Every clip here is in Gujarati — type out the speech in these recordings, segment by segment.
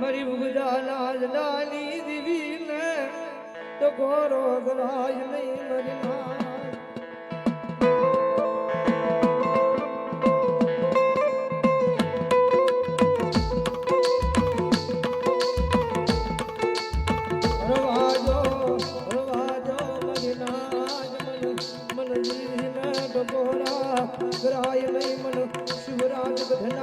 મારી ઉગજા લાજ લાલી દીવી ને તો ગોરો ગરાજ નહીં મરી મારી નાજ મન શિવરાજ ગધના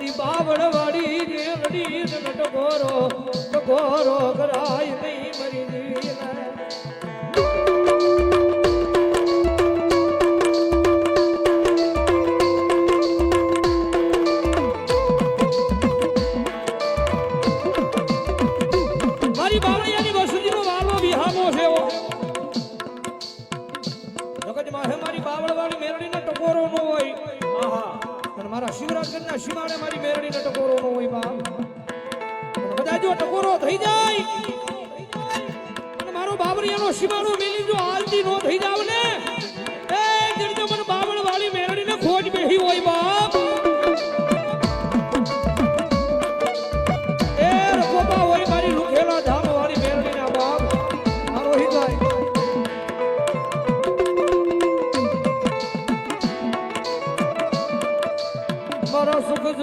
મારી બાવળવાળી રેવડી તને તો ગોરો ગોરો કરાય નહીં મારી મારા શિવરાજગઢના શિમાડે મારી મેરડીને ટકોરો નો હોય બાપ. બધા જો ટકોરો થઈ જાય, અને મારો બાબરિયાનો શિમાડો મેલી જો હાલતી નો થઈ જાવ ને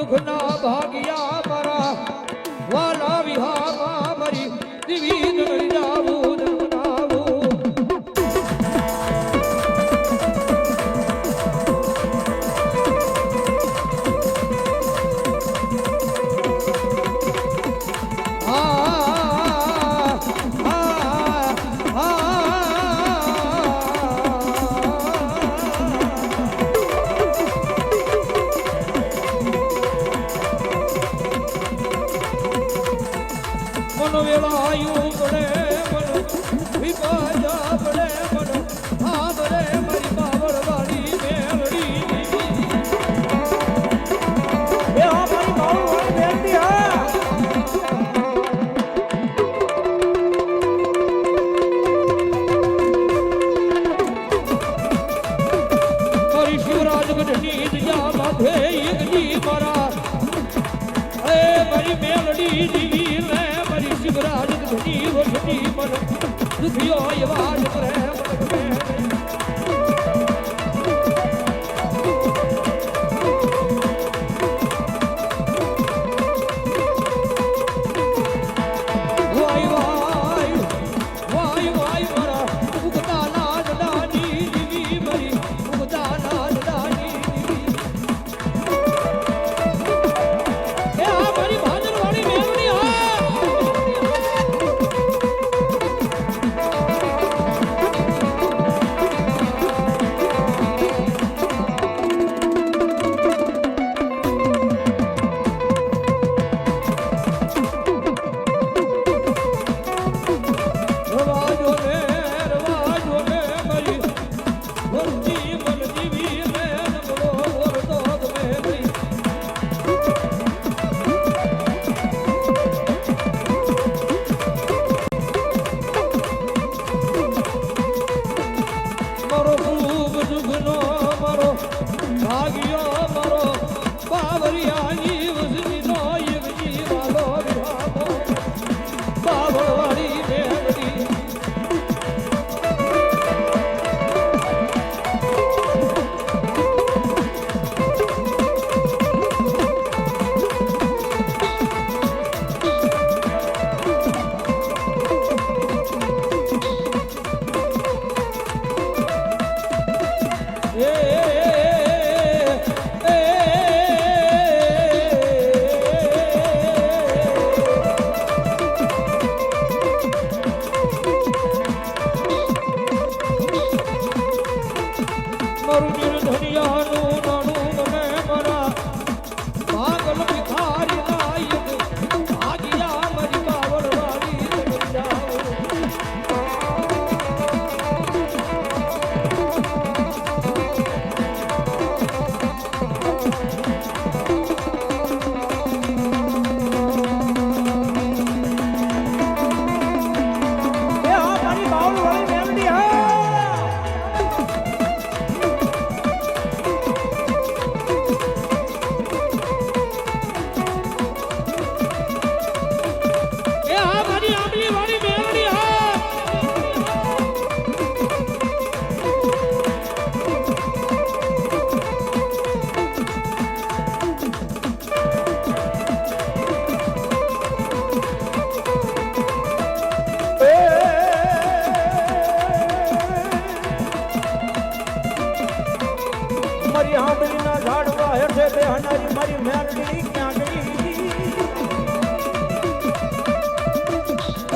મારા સુખ દુઃખ ના ભાગ્યા મારા. વાલા વિહામાં મરી દિવી દળી મારી મેલડી જીવી રે મારી શિવરાજ ગઢની વસતી મન દુખિયો એવા કરે.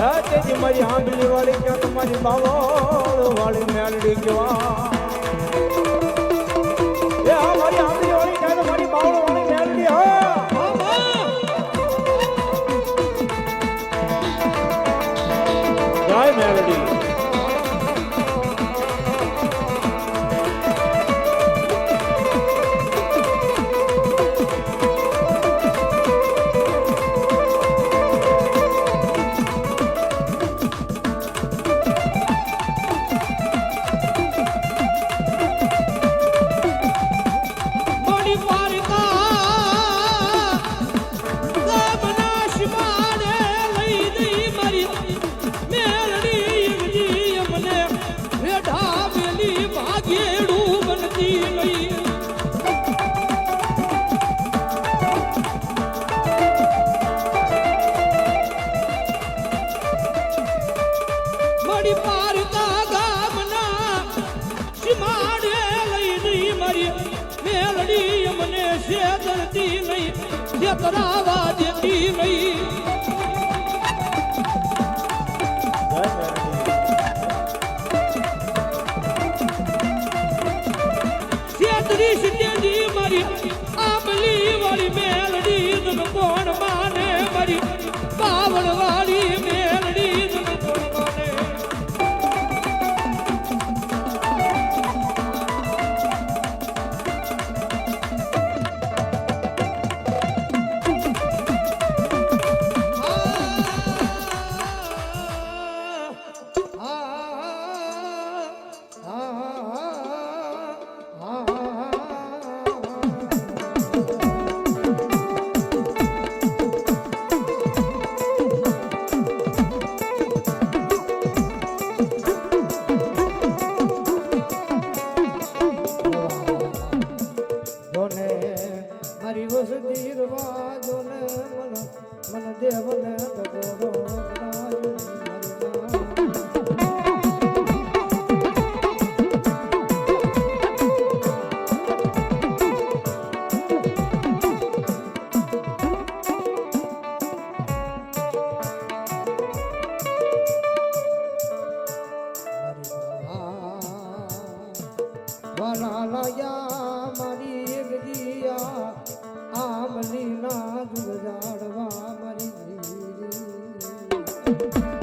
હે તેજી મારી આંબલી વાળી કે તમારી બાવળ વાળી મેલડી કેવા એ મારી આંબલી વાળી કે મારી બાવળ મારી પારકા ગામના સીમાડે લઈ જઈ મારી મેલડી અમને શેતરતી નહીં. શેતરાવા દેતી નહીં. શેતરી સિદ્ધેજી મારી આંબલી વાળી મેલડી તમે કોણ જીરી. મારા